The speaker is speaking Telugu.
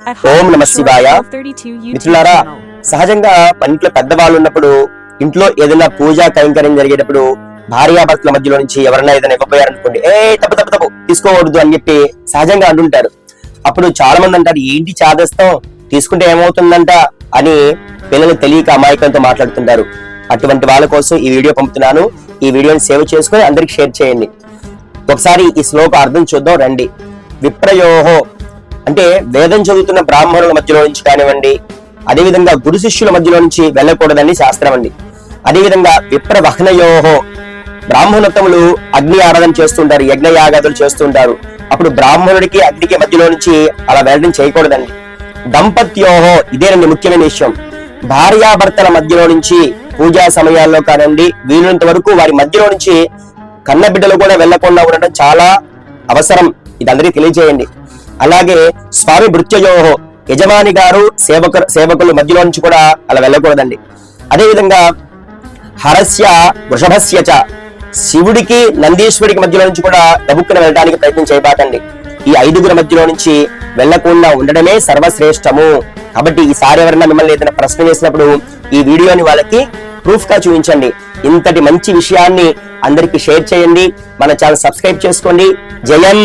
ఓం నమ శివాయ. మిత్రులారా సహజంగా పంట్లో ఇంట్లో పెద్దవాళ్ళు ఉన్నప్పుడు ఇంట్లో ఏదైనా పూజా కైంకర్యం జరిగేటప్పుడు భార్యాభర్తల మధ్యలో నుంచి ఎవరైనా ఏదైనా ఇవ్వబోయారనుకోండి ఏ తప్పు తప్పు తప్పు తీసుకోకూడదు అని చెప్పి సహజంగా అంటుంటారు. అప్పుడు చాలా మంది అంటారు ఏంటి చాదస్తాం? తీసుకుంటే ఏమవుతుందంట? అని పిల్లలు తెలియక అమాయకంతో మాట్లాడుతుంటారు. అటువంటి వాళ్ళ కోసం ఈ వీడియో పంపుతున్నాను. ఈ వీడియోని సేవ్ చేసుకొని అందరికి షేర్ చేయండి. ఒకసారి ఈ శ్లోక అర్థం చూద్దాం రండి. విప్రయోహో. అంటే వేదం చదువుతున్న బ్రాహ్మణుల మధ్యలో నుంచి కానివ్వండి అదేవిధంగా గురు శిష్యుల మధ్యలో నుంచి వెళ్ళకూడదని శాస్త్రం అండి. అదేవిధంగా విప్ర వహ్నయోహో బ్రాహ్మణోత్తములు అగ్ని ఆరాధన చేస్తుంటారు యజ్ఞయాగాదులు చేస్తుంటారు. అప్పుడు బ్రాహ్మణుడికి అగ్నికి మధ్యలో నుంచి అలా వెళ్ళడం చేయకూడదండి. దంపత్యోహో ఇదేనండి ముఖ్యమైన విషయం. భార్యాభర్తల మధ్యలో నుంచి పూజా సమయాల్లో కానివ్వండి వీలున్నంత వరకు వారి మధ్యలో నుంచి కన్న బిడ్డలు కూడా వెళ్ళకుండా ఉండడం చాలా అవసరం. ఇది అందరికీ తెలియజేయండి. అలాగే స్వామి భృత్యయోహో యజమాని గారు సేవక సేవకుల మధ్యలో నుంచి కూడా అలా వెళ్ళకూడదండి. అదేవిధంగా హరస్య వృషభస్య చ శివుడికి నందీశ్వరుడికి మధ్యలో నుంచి కూడా గబుక్కున వెళ్ళడానికి ప్రయత్నం చేయబాకండి. ఈ ఐదుగురు మధ్యలో నుంచి వెళ్ళకుండా ఉండడమే సర్వశ్రేష్టము. కాబట్టి ఈసారి ఎవరైనా మిమ్మల్ని ఏదైనా ప్రశ్న చేసినప్పుడు ఈ వీడియోని వాళ్ళకి ప్రూఫ్గా చూపించండి. ఇంతటి మంచి విషయాన్ని అందరికి షేర్ చేయండి. మన ఛానల్ సబ్స్క్రైబ్ చేసుకోండి. జయం!